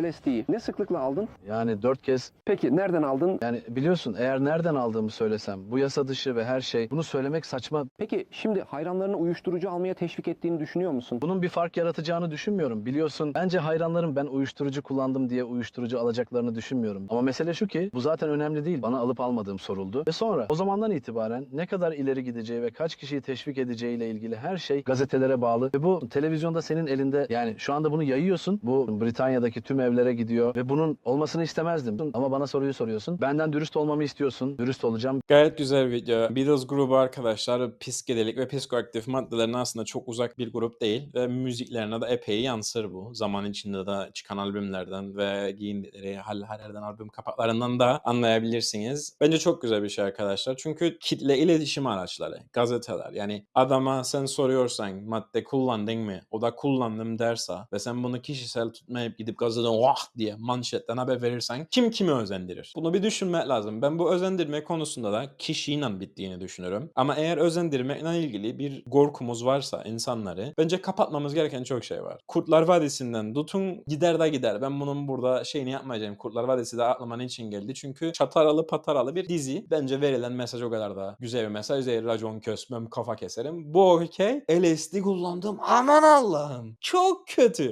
LSD'yi ne sıklıkla aldın? Yani dört kez Peki nereden aldın? yani biliyorsun eğer nereden aldığımı söylesem bu yasa dışı ve her şey bunu söylemek saçma. Peki şimdi hayranlarını uyuşturucu almaya teşvik ettiğini düşünüyor musun? Bunun bir fark yaratacağını düşünmüyorum. Biliyorsun bence hayranlarım ben uyuşturucu kullandım diye uyuşturucu alacaklarını düşünmüyorum. Ama mesele şu ki bu zaten önemli değil. Bana alıp almadığım soruldu. Ve sonra o zamandan itibaren ne kadar ileri gideceği ve kaç kişiyi teşvik edeceğiyle ilgili her şey gazetelere bağlı. Ve bu televizyonda senin elinde yani şu anda bunu yayıyorsun. Bu Britanya'daki tüm evlere gidiyor ve bunun olmasını istemezdim. Ama bana soruyu soruyorsun. Benden dürüst olmamı istiyorsun. Dürüst olacağım. Gayet güzel video. Beatles grubu arkadaşlar psikedelik ve psikoaktif maddelerin aslında çok uzak bir grup değil ve müziklerine de epey yansır bu. Zaman içinde de çıkan albümlerden ve giyindikleri hal her yerden albüm kapaklarından da anlayabilirsiniz. Bence çok güzel bir şey arkadaşlar. Çünkü kitle iletişim araçları, gazeteler. Yani adama sen soruyorsan madde kullandın mı? O da kullandım derse ve sen bunu kişisel tutmayıp gidip gazeteden vah diye manşetten haber verirsen kim kimi özendirir? Bunu bir düşünmek lazım. Ben bu özendirme konusunda da kişiyle bittiğini düşünürüm. Ama eğer özendirmekle ilgili bir korkumuz varsa insanları bence kapatmamız gereken çok şey var. Kurtlar Vadisi'nden tutun gider de gider. Ben bunun burada şeyini yapmayacağım. Kurtlar Vadisi de aklıma ne için geldi? Çünkü çataralı pataralı bir dizi. Bence verilen mesaj o kadar da güzel bir mesaj değil. Racon kösmem kafa keserim. Bu okey. LSD kullandım. Aman Allah'ım. Çok kötü.